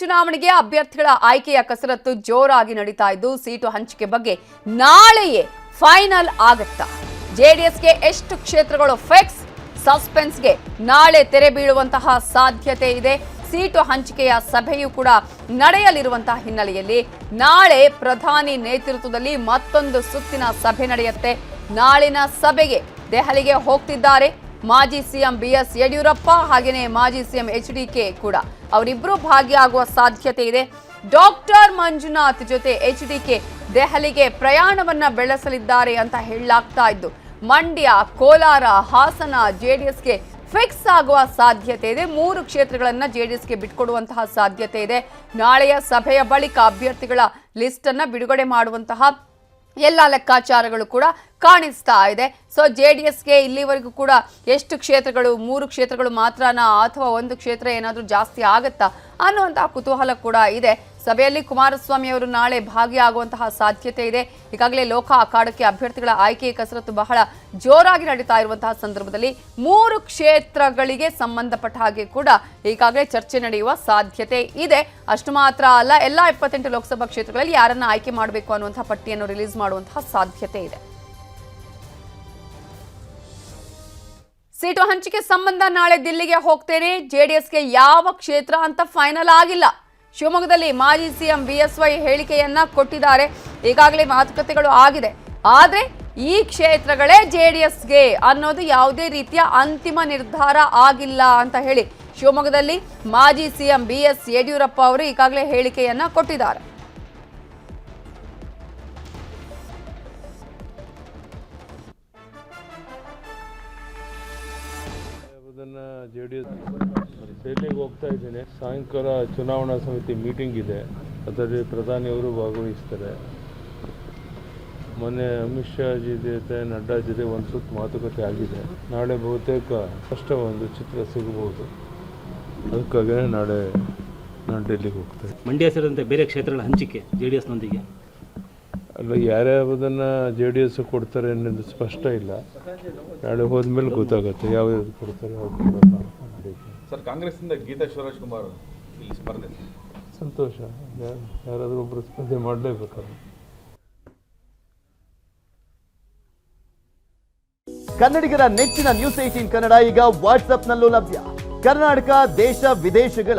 ಚುನಾವಣೆಗೆ ಅಭ್ಯರ್ಥಿಗಳ ಆಯ್ಕೆಯ ಕಸರತ್ತು ಜೋರಾಗಿ ನಡೀತಾ ಇದ್ದು ಸೀಟು ಹಂಚಿಕೆ ಬಗ್ಗೆ ನಾಳೆಯೇ ಫೈನಲ್ ಆಗತ್ತಾ? ಜೆಡಿಎಸ್ಗೆ ಎಷ್ಟು ಕ್ಷೇತ್ರಗಳು ಫಿಕ್ಸ್? ಸಸ್ಪೆನ್ಸ್ಗೆ ನಾಳೆ ತೆರೆ ಬೀಳುವಂತಹ ಸಾಧ್ಯತೆ ಇದೆ. ಸೀಟು ಹಂಚಿಕೆಯ ಸಭೆಯೂ ಕೂಡ ನಡೆಯಲಿರುವಂತಹ ಹಿನ್ನೆಲೆಯಲ್ಲಿ ನಾಳೆ ಪ್ರಧಾನಿ ನೇತೃತ್ವದಲ್ಲಿ ಮತ್ತೊಂದು ಸುತ್ತಿನ ಸಭೆ ನಡೆಯುತ್ತೆ. ನಾಳಿನ ಸಭೆಗೆ ದೆಹಲಿಗೆ ಹೋಗ್ತಿದ್ದಾರೆ. ಮಾಜಿ ಸಿಎಂ ಬಿಎಸ್ ಯಡಿಯೂರಪ್ಪ ಹಾಗೆಯೇ ಮಾಜಿ ಸಿಎಂ ಎಚ್ ಡಿಕೆ ಕೂಡ. ಅವರಿಬ್ಬರು ಭಾಗಿಯಾಗುವ ಸಾಧ್ಯತೆ ಇದೆ. ಡಾಕ್ಟರ್ ಮಂಜುನಾಥ್ ಜೊತೆ ಎಚ್ ಡಿಕೆ ದೆಹಲಿಗೆ ಪ್ರಯಾಣವನ್ನ ಬೆಳೆಸಲಿದ್ದಾರೆ ಅಂತ ಹೇಳಲಾಗ್ತಾ ಇದ್ದು, ಮಂಡ್ಯ, ಕೋಲಾರ, ಹಾಸನ, ಜೆಡಿಎಸ್ಗೆ ಫಿಕ್ಸ್ ಆಗುವ ಸಾಧ್ಯತೆ ಇದೆ. ಮೂರು ಕ್ಷೇತ್ರಗಳನ್ನ ಎಸ್ಗೆ ಬಿಟ್ಕೊಡುವಂತಹ ಸಾಧ್ಯತೆ ಇದೆ. ನಾಳೆಯ ಸಭೆಯ ಬಳಿಕ ಅಭ್ಯರ್ಥಿಗಳ ಲಿಸ್ಟ್ ಬಿಡುಗಡೆ ಮಾಡುವಂತಹ ಎಲ್ಲ ಲೆಕ್ಕಾಚಾರಗಳು ಕೂಡ ಕಾಣಿಸ್ತಾ ಇದೆ. ಸೊ ಜೆ ಡಿ ಎಸ್ಗೆ ಇಲ್ಲಿವರೆಗೂ ಕೂಡ ಎಷ್ಟು ಕ್ಷೇತ್ರಗಳು, ಮೂರು ಕ್ಷೇತ್ರಗಳು ಮಾತ್ರನಾ ಅಥವಾ ಒಂದು ಕ್ಷೇತ್ರ ಏನಾದರೂ ಜಾಸ್ತಿ ಆಗುತ್ತಾ ಅನ್ನುವಂಥ ಕುತೂಹಲ ಕೂಡ ಇದೆ. ಸಭೆಯಲ್ಲಿ ಕುಮಾರಸ್ವಾಮಿ ಅವರು ನಾಳೆ ಭಾಗಿಯಾಗುವಂತಹ ಸಾಧ್ಯತೆ ಇದೆ. ಈಗಾಗಲೇ ಲೋಕ ಅಖಾಡಕ್ಕೆ ಅಭ್ಯರ್ಥಿಗಳ ಆಯ್ಕೆ ಕಸರತ್ತು ಬಹಳ ಜೋರಾಗಿ ನಡೀತಾ ಇರುವಂತಹ ಸಂದರ್ಭದಲ್ಲಿ ಮೂರು ಕ್ಷೇತ್ರಗಳಿಗೆ ಸಂಬಂಧಪಟ್ಟ ಹಾಗೆ ಕೂಡ ಈಗಾಗಲೇ ಚರ್ಚೆ ನಡೆಯುವ ಸಾಧ್ಯತೆ ಇದೆ. ಅಷ್ಟು ಮಾತ್ರ ಅಲ್ಲ, ಎಲ್ಲ ಇಪ್ಪತ್ತೆಂಟು ಲೋಕಸಭಾ ಕ್ಷೇತ್ರಗಳಲ್ಲಿ ಯಾರನ್ನ ಆಯ್ಕೆ ಮಾಡಬೇಕು ಅನ್ನುವಂತಹ ಪಟ್ಟಿಯನ್ನು ರಿಲೀಸ್ ಮಾಡುವಂತಹ ಸಾಧ್ಯತೆ ಇದೆ. ಸೀಟು ಹಂಚಿಕೆ ಸಂಬಂಧ ನಾಳೆ ದಿಲ್ಲಿಗೆ ಹೋಗ್ತೇನೆ. ಜೆಡಿಎಸ್ಗೆ ಯಾವ ಕ್ಷೇತ್ರ ಅಂತ ಫೈನಲ್ ಆಗಿಲ್ಲ. ಶಿವಮೊಗ್ಗದಲ್ಲಿ ಮಾಜಿ ಸಿಎಂ ಬಿಎಸ್ವೈ ಹೇಳಿಕೆಯನ್ನ ಕೊಟ್ಟಿದ್ದಾರೆ. ಈಗಾಗಲೇ ಮಾತುಕತೆಗಳು ಆಗಿದೆ. ಆದ್ರೆ ಈ ಕ್ಷೇತ್ರಗಳೇ ಜೆ ಡಿ ಎಸ್ಗೆ ಅನ್ನೋದು ಯಾವುದೇ ರೀತಿಯ ಅಂತಿಮ ನಿರ್ಧಾರ ಆಗಿಲ್ಲ ಅಂತ ಹೇಳಿ ಶಿವಮೊಗ್ಗದಲ್ಲಿ ಮಾಜಿ ಸಿಎಂ ಬಿಎಸ್ ಯಡಿಯೂರಪ್ಪ ಅವರು ಈಗಾಗಲೇ ಹೇಳಿಕೆಯನ್ನ ಕೊಟ್ಟಿದ್ದಾರೆ. ಅದನ್ನು ಜೆ ಡಿ ಎಸ್ ಹೋಗ್ತಾ ಇದ್ದೀನಿ. ಸಾಯಂಕಾಲ ಚುನಾವಣಾ ಸಮಿತಿ ಮೀಟಿಂಗ್ ಇದೆ. ಅದರಲ್ಲಿ ಪ್ರಧಾನಿಯವರು ಭಾಗವಹಿಸ್ತಾರೆ. ಮೊನ್ನೆ ಅಮಿತ್ ಶಾ ಜಿ ಜೊತೆ, ನಡ್ಡಾ ಜೊತೆ ಒಂದು ಸುತ್ತ ಮಾತುಕತೆ ಆಗಿದೆ. ನಾಳೆ ಬಹುತೇಕ ಸ್ಪಷ್ಟ ಒಂದು ಚಿತ್ರ ಸಿಗಬಹುದು. ಅದಕ್ಕಾಗಿ ನಾಳೆ ನಾನು ಡೆಲ್ಲಿಗೆ ಹೋಗ್ತೇನೆ ಮಂಡ್ಯ ಸೇರಿದಂತೆ ಬೇರೆ ಕ್ಷೇತ್ರಗಳ ಹಂಚಿಕೆ ಜೆ ಡಿ ಎಸ್ನೊಂದಿಗೆ ಅಲ್ಲ ಯಾರ್ಯಾವುದನ್ನು ಜೆ ಡಿ ಎಸ್ ಕೊಡ್ತಾರೆ ಅನ್ನೋದು ಸ್ಪಷ್ಟ ಇಲ್ಲ. ನಾಳೆ ಹೋದ್ಮೇಲೆ ಗೊತ್ತಾಗುತ್ತೆ ಯಾವ್ಯಾವ್ದು ಕೊಡ್ತಾರೆ ಯಾವ್ದು ಕೊಡಲ್ಲ. ಸರ್ ಕಾಂಗ್ರೆಸ್ನಿಂದ ಗೀತಾ ಶಿವರಾಜ್ ಕುಮಾರ್ ಇಲ್ಲಿ ಸ್ಪರ್ಧೆ. ಸಂತೋಷ. ಯಾರಾದರೂ ಒಬ್ಬರು ಸ್ಪರ್ಧೆ ಮಾಡಲೇಬೇಕಲ್ಲ ಕನ್ನಡಿಗರ ನೆಚ್ಚಿನ ನ್ಯೂಸ್ ಏಟೀನ್ ಕನ್ನಡ ಈಗ ವಾಟ್ಸ್ಆಪ್ನಲ್ಲೂ ಲಭ್ಯ. ಕರ್ನಾಟಕ ದೇಶ ವಿದೇಶಗಳ